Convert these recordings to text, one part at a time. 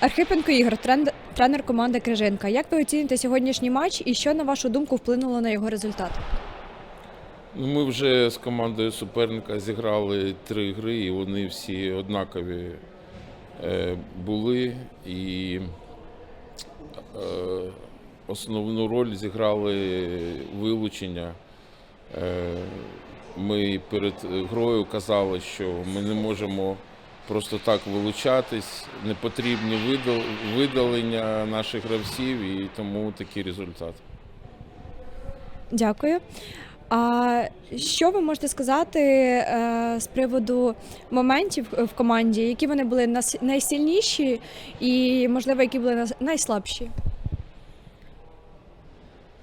Архипенко Ігор, тренер команди Крижинка. Як ви оціните сьогоднішній матч і що, на вашу думку, вплинуло на його результат? Ну, ми вже з командою суперника зіграли три гри, і вони всі однакові е, були. І е, основну роль зіграли вилучення. Е, ми перед грою казали, що ми не можемо просто так вилучатись, непотрібні видалення наших гравців, і тому такий результат. Дякую. А що ви можете сказати е, з приводу моментів в команді, які вони були найсильніші і, можливо, які були найслабші?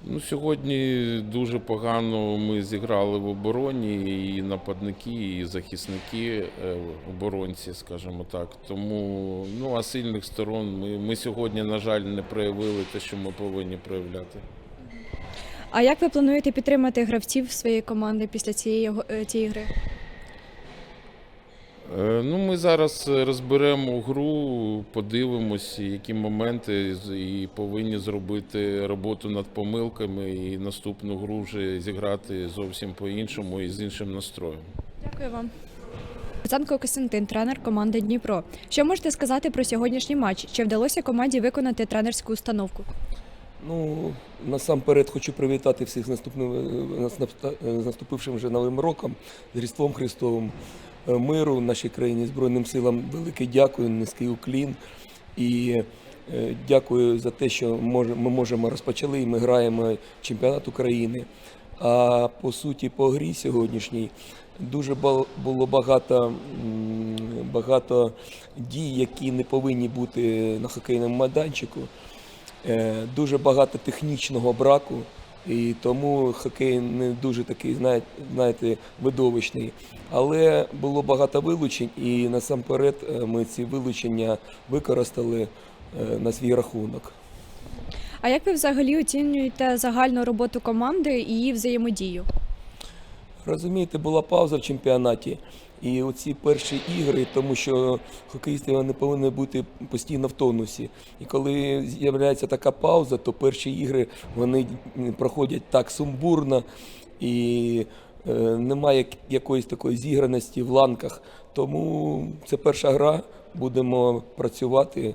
Ну, сьогодні дуже погано ми зіграли в обороні, і нападники, і захисники, е, оборонці, скажімо так. Тому ну, а сильних сторон ми, ми сьогодні, на жаль, не проявили те, що ми повинні проявляти. А як ви плануєте підтримати гравців своєї команди після цієї, е, цієї гри? Е, Ну, ми зараз розберемо гру, подивимося, які моменти з- і повинні зробити роботу над помилками, і наступну гру вже зіграти зовсім по-іншому і з іншим настроєм. Дякую вам. Цанко Костянтин, тренер команди Дніпро. Що можете сказати про сьогоднішній матч? Чи вдалося команді виконати тренерську установку? Ну, насамперед хочу привітати всіх з наступним, е, з наступившим вже Новим роком, з Різдвом Христовим, е, миру нашій країні, Збройним силам. Велике дякую, низький уклін. І е, дякую за те, що ми можемо розпочали і ми граємо чемпіонат України. А по суті, по грі сьогоднішній дуже було багато, багато дій, які не повинні бути на хокейному майданчику. Е, дуже багато технічного браку, і тому хокей не дуже такий, знаєте, видовищний. Але було багато вилучень, і насамперед е, ми ці вилучення використали е, на свій рахунок. А як ви взагалі оцінюєте загальну роботу команди і її взаємодію? Розумієте, була пауза в чемпіонаті. І оці перші ігри, тому що хокеїсти вони повинні бути постійно в тонусі. І коли з'являється така пауза, то перші ігри вони проходять так сумбурно і е, немає якоїсь такої зіграності в ланках. Тому це перша гра. Будемо працювати,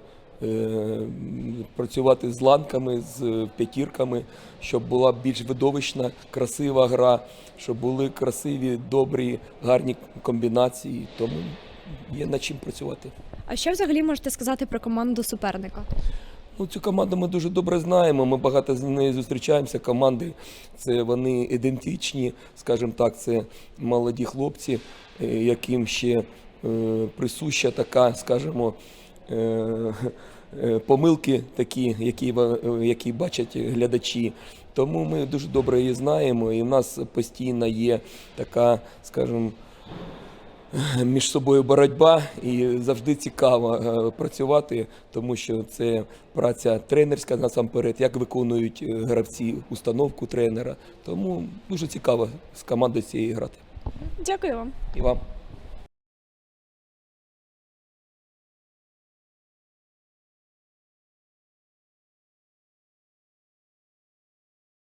працювати з ланками, з п'ятірками, щоб була більш видовищна, красива гра, щоб були красиві, добрі, гарні комбінації. Тому є над чим працювати. А що взагалі можете сказати про команду суперника? Ну, цю команду ми дуже добре знаємо. Ми багато з нею зустрічаємося. Команди це вони ідентичні, скажімо так, це молоді хлопці, е, яким ще е, присуща така, скажімо, е, е, помилки такі, які, е, які бачать глядачі. Тому ми дуже добре її знаємо, і в нас постійно є така, скажімо, між собою боротьба і завжди цікаво е, працювати, тому що це праця тренерська насамперед, як виконують е, гравці установку тренера. Тому дуже цікаво з командою цієї грати. Дякую вам. І вам.